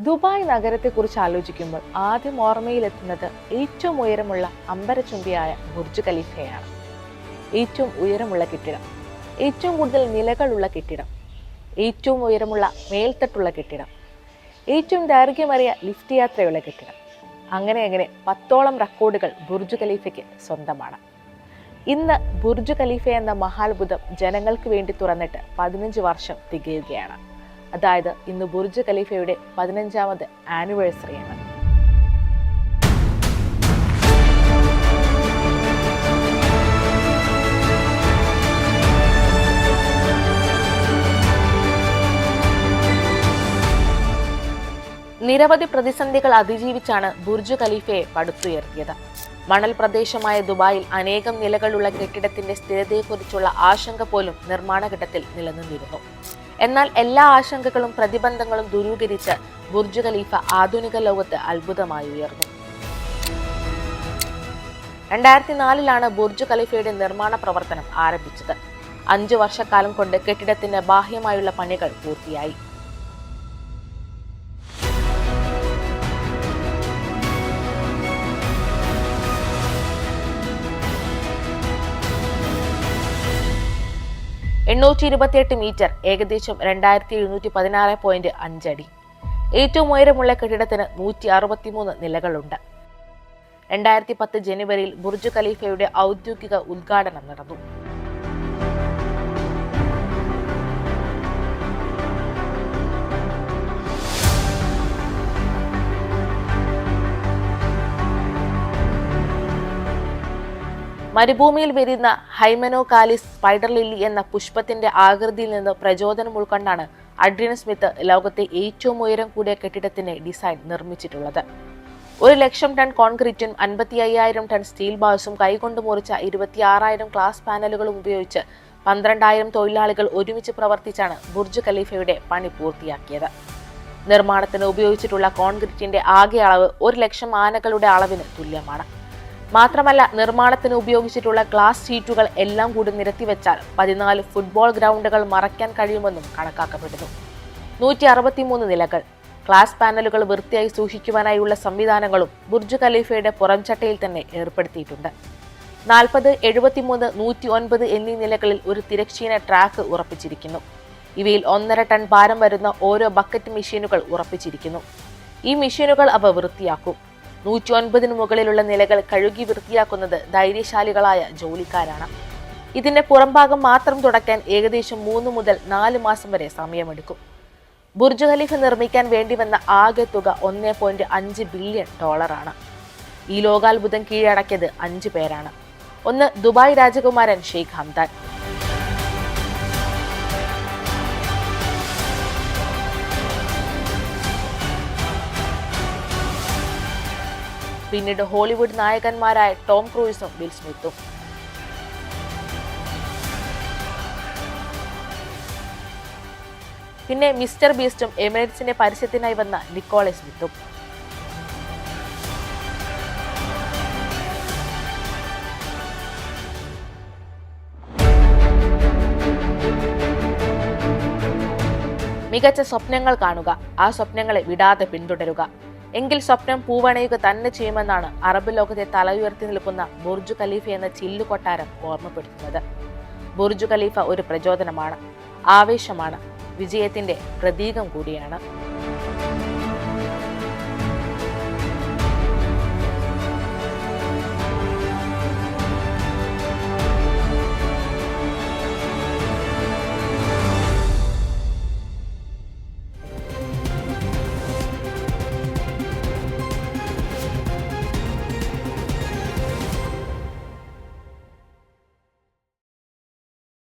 Dubai നഗരത്തെക്കുറിച്ച് ആലോചിക്കുമ്പോൾ ആദ്യം ഓർമ്മയിലെത്തുന്നത് ഏറ്റവും ഉയരമുള്ള അമ്പരചുംബിയായ ബുർജ് ഖലീഫയാണ്. ഏറ്റവും ഉയരമുള്ള കെട്ടിടം. ഏറ്റവും കൂടുതൽ നിലകളുള്ള കെട്ടിടം. ഏറ്റവും ഉയരമുള്ള മേൽത്തട്ടുള്ള കെട്ടിടം. ഏറ്റവും ദൈർഘ്യമേറിയ ലിഫ്റ്റ് യാത്രയുള്ള കെട്ടിടം. അങ്ങനെ അങ്ങനെ പത്തോളം റെക്കോർഡുകൾ ബുർജ് ഖലീഫയ്ക്ക് സ്വന്തമാണ്. ഇന്ന് ബുർജ് ഖലീഫ എന്ന മഹാത്ഭുതം ജനങ്ങൾക്ക് വേണ്ടി തുറന്നിട്ട് പതിനഞ്ച് വർഷം തികയുകയാണ്. അതായത് ഇന്ന് ബുർജ് ഖലീഫയുടെ പതിനഞ്ചാമത് ആനിവേഴ്സറിയാണ് നിരവധി പ്രതിസന്ധികൾ അതിജീവിച്ചാണ് ബുർജ് ഖലീഫയെ പടുത്തുയർത്തിയത്. മണൽ പ്രദേശമായ ദുബായിൽ അനേകം നിലകളുള്ള കെട്ടിടത്തിന്റെ സ്ഥിരതയെക്കുറിച്ചുള്ള ആശങ്ക പോലും നിർമ്മാണ ഘട്ടത്തിൽ നിലനിന്നിരുന്നു. എന്നാൽ എല്ലാ ആശങ്കകളും പ്രതിബന്ധങ്ങളും ദുരൂകരിച്ച് ബുർജ് ഖലീഫ ആധുനിക ലോകത്ത് അത്ഭുതമായി ഉയർന്നു. രണ്ടായിരത്തി നാലിലാണ് ബുർജ് ഖലീഫയുടെ നിർമ്മാണ പ്രവർത്തനം ആരംഭിച്ചത്. അഞ്ചു വർഷക്കാലം കൊണ്ട് കെട്ടിടത്തിന്റെ ബാഹ്യമായുള്ള പണികൾ പൂർത്തിയായി. എണ്ണൂറ്റി ഇരുപത്തിയെട്ട് മീറ്റർ ഏകദേശം രണ്ടായിരത്തി എഴുന്നൂറ്റി പതിനാറ് പോയിന്റ് അഞ്ചടി. ഏറ്റവും ഉയരമുള്ള കെട്ടിടത്തിന് നൂറ്റി അറുപത്തിമൂന്ന് നിലകളുണ്ട്. രണ്ടായിരത്തി പത്ത് ജനുവരിയിൽ ബുർജ് ഖലീഫയുടെ ഔദ്യോഗിക ഉദ്ഘാടനം നടന്നു. മരുഭൂമിയിൽ വരുന്ന ഹൈമനോകാലിസ് സ്പൈഡർ ലില്ലി എന്ന പുഷ്പത്തിന്റെ ആകൃതിയിൽ നിന്ന് പ്രചോദനം ഉൾക്കൊണ്ടാണ് അഡ്രിയൻ സ്മിത്ത് ലോകത്തെ ഏറ്റവും ഉയരം കൂടിയ കെട്ടിടത്തിന്റെ ഡിസൈൻ നിർമ്മിച്ചിട്ടുള്ളത്. ഒരു ലക്ഷം ടൺ കോൺക്രീറ്റും അൻപത്തി അയ്യായിരം ടൺ സ്റ്റീൽ ബാസും കൈകൊണ്ട് മുറിച്ച ഇരുപത്തിയാറായിരം ക്ലാസ് പാനലുകളും ഉപയോഗിച്ച് പന്ത്രണ്ടായിരം തൊഴിലാളികൾ ഒരുമിച്ച് പ്രവർത്തിച്ചാണ് ബുർജ് ഖലീഫയുടെ പണി പൂർത്തിയാക്കിയത്. നിർമ്മാണത്തിന് ഉപയോഗിച്ചിട്ടുള്ള കോൺക്രീറ്റിന്റെ ആകെ അളവ് ഒരു ലക്ഷം ആനകളുടെ അളവിന് തുല്യമാണ്. മാത്രമല്ല നിർമ്മാണത്തിന് ഉപയോഗിച്ചിട്ടുള്ള ഗ്ലാസ് ഷീറ്റുകൾ എല്ലാം കൂടി നിരത്തിവെച്ചാൽ പതിനാല് ഫുട്ബോൾ ഗ്രൗണ്ടുകൾ മറയ്ക്കാൻ കഴിയുമെന്നും കണക്കാക്കപ്പെടുന്നു. നൂറ്റി അറുപത്തിമൂന്ന് നിലകൾ. ഗ്ലാസ് പാനലുകൾ വൃത്തിയായി സൂക്ഷിക്കുവാനായുള്ള സംവിധാനങ്ങളും ബുർജ് ഖലീഫയുടെ പുറംചട്ടയിൽ തന്നെ ഏർപ്പെടുത്തിയിട്ടുണ്ട്. നാൽപ്പത് എഴുപത്തിമൂന്ന് നൂറ്റി ഒൻപത് എന്നീ നിലകളിൽ ഒരു തിരശ്ചീന ട്രാക്ക് ഉറപ്പിച്ചിരിക്കുന്നു. ഇവയിൽ ഒന്നര ടൺ ഭാരം വരുന്ന ഓരോ ബക്കറ്റ് മെഷീനുകൾ ഉറപ്പിച്ചിരിക്കുന്നു. ഈ മെഷീനുകൾ അവ വൃത്തിയാക്കും. നൂറ്റി ഒൻപതിനു മുകളിലുള്ള നിലകൾ കഴുകി വൃത്തിയാക്കുന്നത് ധൈര്യശാലികളായ ജോലിക്കാരാണ്. ഇതിന്റെ പുറംഭാഗം മാത്രം തുടയ്ക്കാൻ ഏകദേശം മൂന്ന് മുതൽ നാല് മാസം വരെ സമയമെടുക്കും. ബുർജ് ഖലീഫ നിർമ്മിക്കാൻ വേണ്ടി വന്ന ആകെ തുക ഒന്നേ പോയിന്റ് അഞ്ച് ബില്യൺ ഡോളറാണ് ഈ ലോകാത്ഭുതം കീഴടക്കിയത് അഞ്ച് പേരാണ്. ഒന്ന് ദുബായ് രാജകുമാരൻ ഷെയ്ഖ് ഹംദാൻ. പിന്നീട് ഹോളിവുഡ് നായകന്മാരായ ടോം ക്രൂയിസും ബിൽ സ്മിത്തും. പിന്നെ മിസ്റ്റർ ബീസ്റ്റും എമിറേറ്റ്സിന്റെ പരസ്യത്തിനായി വന്ന നിക്കോളെ സ്മിത്തും. മികച്ച സ്വപ്നങ്ങൾ കാണുക ആ സ്വപ്നങ്ങളെ വിടാതെ പിന്തുടരുക. എങ്കിൽ സ്വപ്നം പൂവണയുക തന്നെ ചെയ്യുമെന്നാണ് അറബ് ലോകത്തെ തലയുയർത്തി നിൽക്കുന്ന ബുർജു ഖലീഫ എന്ന ചില്ലു കൊട്ടാരം ഓർമ്മപ്പെടുത്തുന്നത്. ബുർജു ഖലീഫ ഒരു പ്രചോദനമാണ് ആവേശമാണ് വിജയത്തിന്റെ പ്രതീകം കൂടിയാണ്.